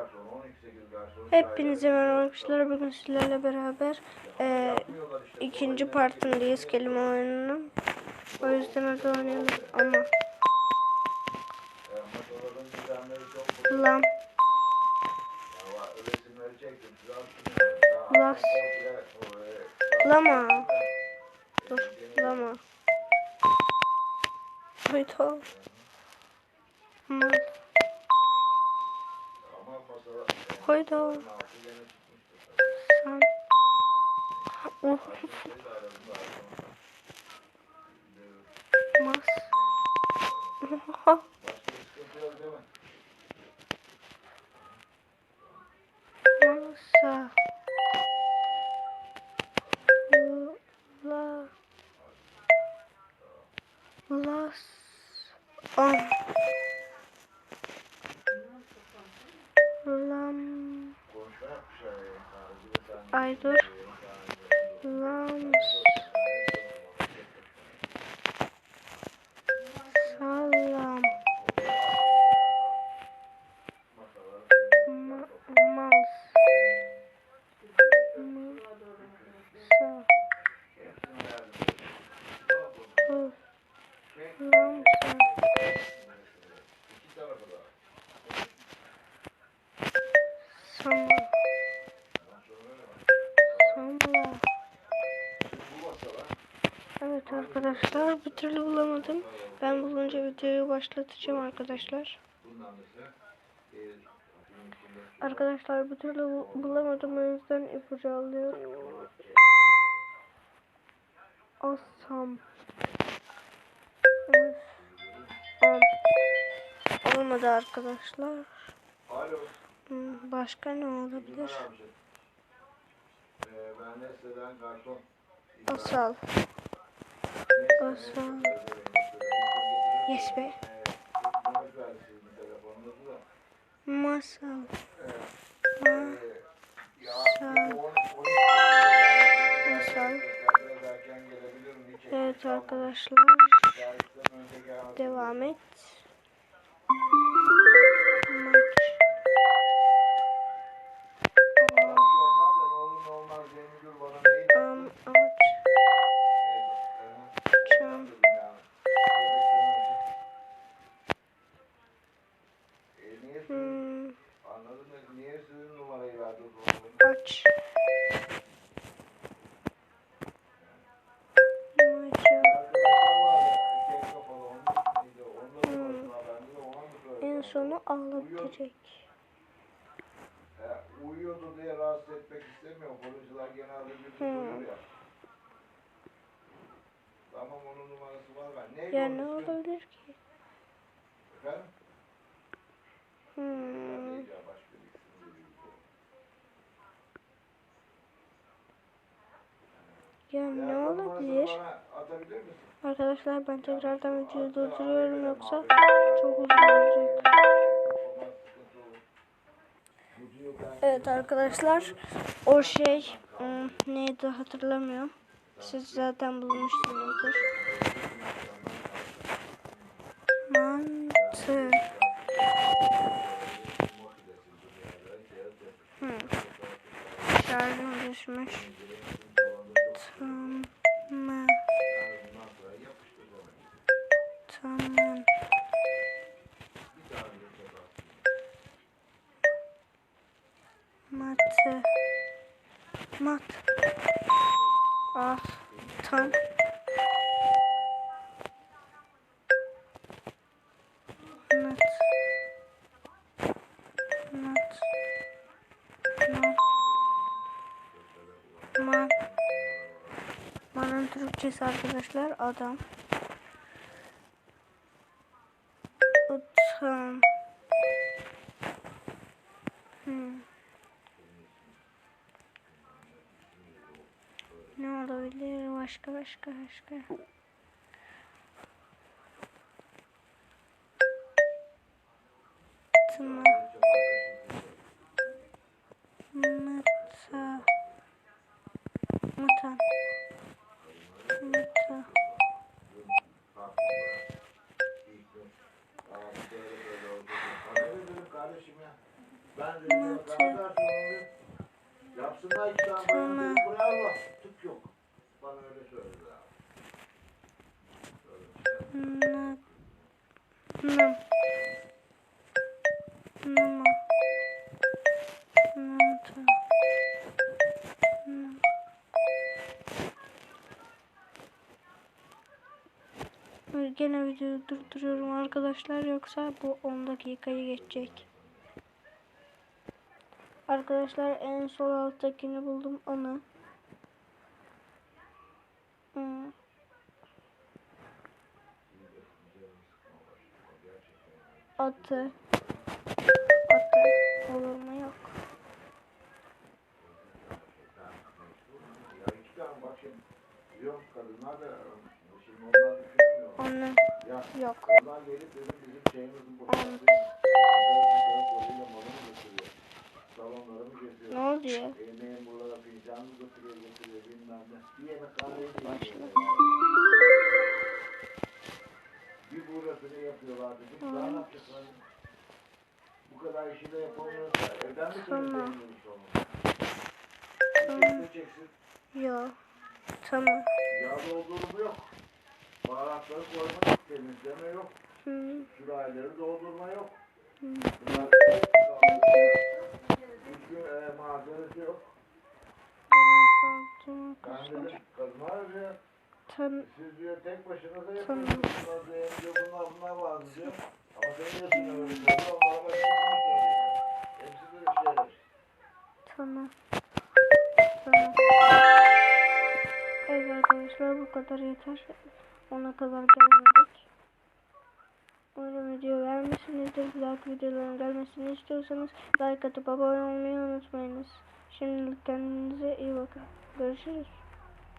garson, 12-8 garson. Hepinize merhaba arkadaşlar. Bugün sizlerle beraber e, ikinci partındayız kelime oyununun. O yüzden hadi oynayalım. Ama lan Las. lama. Dur lama. Hayda. Ma. Hayda. Sen. Oh. Şey arkamda. Mas. Mi? Masa. La. Las. Am. Ay dur. Evet arkadaşlar bir türlü bulamadım. Ben bulunca videoyu başlatacağım arkadaşlar. Arkadaşlar bir türlü bu- bulamadım o yüzden ipucu alıyorum. Asam. Am. Olmadı arkadaşlar. Başka ne olabilir? Ee. Asal. Nesle. Yes be. Masal. Masal. Hiç Evet arkadaşlar. Devam et. Söyledi? sonu ağlatacak. He, uyuyordu diye rahatsız etmek istemiyor. Polisler genelde bir Hmm. duyuyor ya. Tamam onun numarası var ben. Neydi Ya ne olabilir ki? Efendim? Hmm. Neydi ya, başka bir isim veriyordu. Ya Ya, ne olabilir? Arkadaşlar ben tekrardan videoyu durduruyorum yoksa çok uzun olacak. Evet arkadaşlar o şey hmm, neydi hatırlamıyorum. Siz zaten bulmuşsunuzdur. Mantı. Hmm. Şarjım düşmüş. Matı. Mat. Ah. Tan. Mat. Mat. Mat. Man. Manın Türkçesi arkadaşlar adam. Utan. Oldu. Bana ne dedim kardeşim ya? Ben de Yapsınlar iki tane bravo. Nam. Nama. Namta. Nam. Ay, Gene videoyu durduruyorum arkadaşlar yoksa bu 10 dakikayı geçecek. Arkadaşlar en sol alttakini buldum onu. Hmm. Atı. Atı olur mu yok. Onlar. Onu yok. Gelip bizim. Salonlarımı Ne oluyor? Yemeğin burada fincanını götürüyor götürüyor bilmem ne. Bir yemek Bu kadar işi de yapamıyorsa evden mi Tamam. Tamam. Yok. Tamam. Yağ doldurma yok. Baharatları koyma yok. Temizleme yok. Hmm. Sürahileri doldurma yok. Hmm. Bunlar Çünkü e, malzemesi yok. Ben dedim kadınlar diyor. Tam Siz diyor tek başınıza Tamam. yapıyorsunuz. Diyor bunlar bunlar var diyor. Tamam. Tamam. Evet arkadaşlar bu kadar yeter. Ona kadar gelmedik. Umarım video beğenmişsinizdir. Bir dahaki videoların gelmesini istiyorsanız like atıp abone olmayı unutmayınız. Şimdilik kendinize iyi bakın. Görüşürüz.